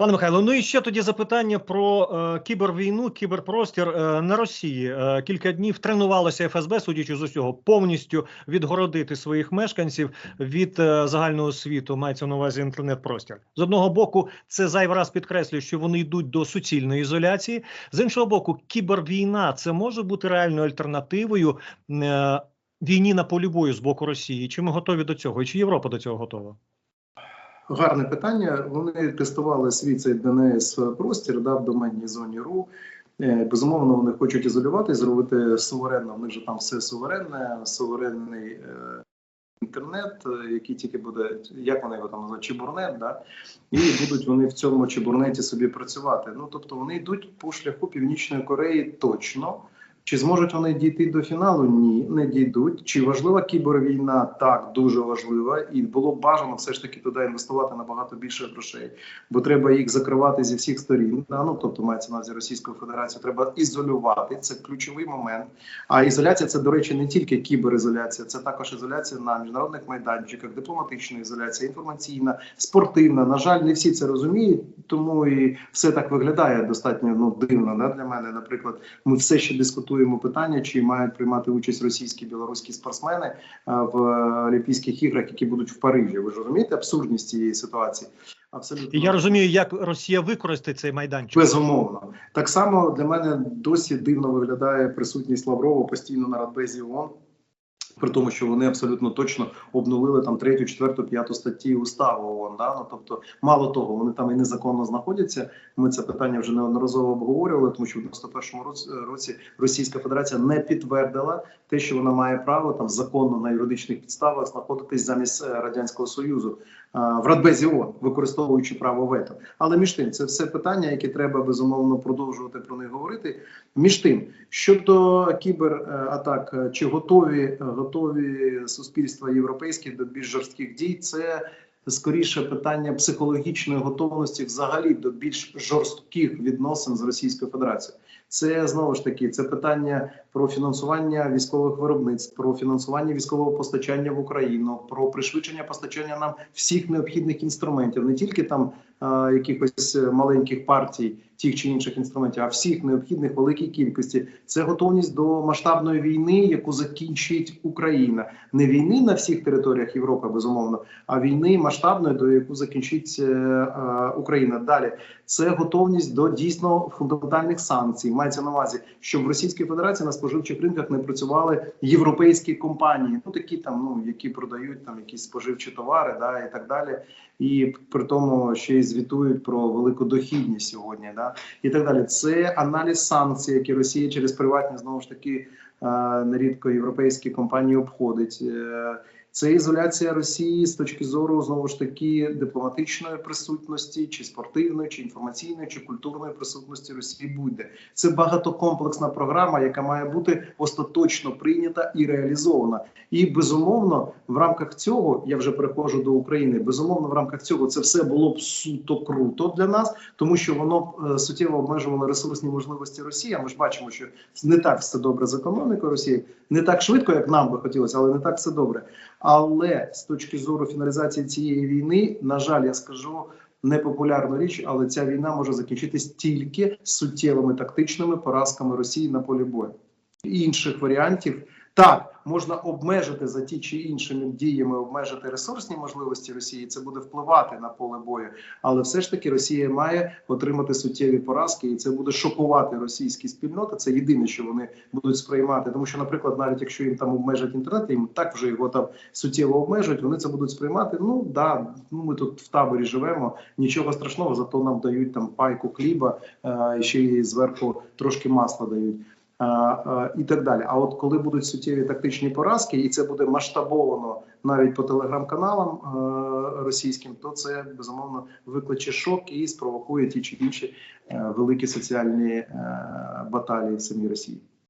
Пане Михайло, ну і ще тоді запитання про е, кібервійну, кіберпростір е, на Росії. Е, кілька днів тренувалося ФСБ, судячи з усього, повністю відгородити своїх мешканців від е, загального світу. Мається на увазі інтернет-простір. З одного боку, це зайвий раз підкреслює, що вони йдуть до суцільної ізоляції. З іншого боку, кібервійна це може бути реальною альтернативою е, війні на полі бою з боку Росії. Чи ми готові до цього? І чи Європа до цього готова? Гарне питання. Вони тестували свій цей ДНС простір да, в доменній зоні РУ. Е, Безумовно, вони хочуть ізолювати, зробити суверенно. В них же там все суверенне, суверенний е, інтернет, е, який тільки буде, як вони його там називають, чебурнет, да? і будуть вони в цьому чебурнеті собі працювати. Ну тобто вони йдуть по шляху Північної Кореї точно. Чи зможуть вони дійти до фіналу? Ні, не дійдуть. Чи важлива кібервійна? Так, дуже важлива, і було б бажано все ж таки туди інвестувати набагато більше грошей, бо треба їх закривати зі всіх сторін. Ну тобто мається на увазі Російською Федерацією. Треба ізолювати. Це ключовий момент. А ізоляція це, до речі, не тільки кіберізоляція, це також ізоляція на міжнародних майданчиках, дипломатична ізоляція, інформаційна, спортивна. На жаль, не всі це розуміють, тому і все так виглядає достатньо ну дивно. Да, для мене, наприклад, ми все ще дискутуємо питання, чи мають приймати участь російські білоруські спортсмени в Олімпійських іграх, які будуть в Парижі. Ви ж розумієте абсурдність цієї ситуації? Абсолютно я розумію, як Росія використає цей майданчик. Безумовно, так само для мене досі дивно виглядає присутність Лаврова постійно на Радбезі ООН, при тому, що вони абсолютно точно обнулили там третю, четверту, п'яту статті уставу ООН. Да? Ну, тобто, мало того, вони там і незаконно знаходяться. Ми це питання вже неодноразово обговорювали, тому що в 91-му році, році Російська Федерація не підтвердила те, що вона має право там законно на юридичних підставах знаходитись замість е, радянського союзу в Радбезі ООН, використовуючи право вето. Але між тим, це все питання, які треба безумовно продовжувати про них говорити. Між тим, щодо кібератак, е, чи готові готові суспільства європейські до більш жорстких дій, це скоріше питання психологічної готовності, взагалі до більш жорстких відносин з Російською Федерацією. Це знову ж таки це питання про фінансування військових виробництв, про фінансування військового постачання в Україну, про пришвидшення постачання нам всіх необхідних інструментів, не тільки там якихось маленьких партій, тих чи інших інструментів, а всіх необхідних великій кількості. Це готовність до масштабної війни, яку закінчить Україна, не війни на всіх територіях Європи, безумовно, а війни масштабної, до яку закінчить е, е, Україна. Далі це готовність до дійсно фундаментальних санкцій. Мається на увазі, щоб в Російській Федерації на споживчих ринках не працювали європейські компанії, ну такі там, ну які продають там якісь споживчі товари, да і так далі. І при тому ще й звітують про велику дохідність сьогодні, да і так далі. Це аналіз санкцій, які Росія через приватні знову ж таки нерідко європейські компанії обходить. Е, Це ізоляція Росії з точки зору знову ж таки дипломатичної присутності, чи спортивної, чи інформаційної, чи культурної присутності Росії буде. Це багатокомплексна програма, яка має бути остаточно прийнята і реалізована. І безумовно, в рамках цього я вже переходжу до України. Безумовно, в рамках цього це все було б суто круто для нас, тому що воно е, суттєво обмежувало ресурсні можливості Росії. А Ми ж бачимо, що не так все добре з економікою Росії, не так швидко, як нам би хотілося, але не так все добре. Але з точки зору фіналізації цієї війни, на жаль, я скажу. Непопулярну річ, але ця війна може закінчитись тільки суттєвими тактичними поразками Росії на полі бою. Інших варіантів так можна обмежити за ті чи іншими діями, обмежити ресурсні можливості Росії. Це буде впливати на поле бою, але все ж таки Росія має отримати суттєві поразки, і це буде шокувати російські спільноти. Це єдине, що вони будуть сприймати. Тому що, наприклад, навіть якщо їм там обмежать інтернет, їм так вже його там суттєво обмежують. Вони це будуть сприймати. Ну да, ну ми тут в таборі живемо. Нічого страшного, зато нам дають там пайку хліба е, і ще й зверху трошки масла дають. І так далі. А от коли будуть суттєві тактичні поразки, і це буде масштабовано навіть по телеграм-каналам е, російським, то це безумовно викличе шок і спровокує ті чи інші е, великі соціальні е, баталії в самій Росії.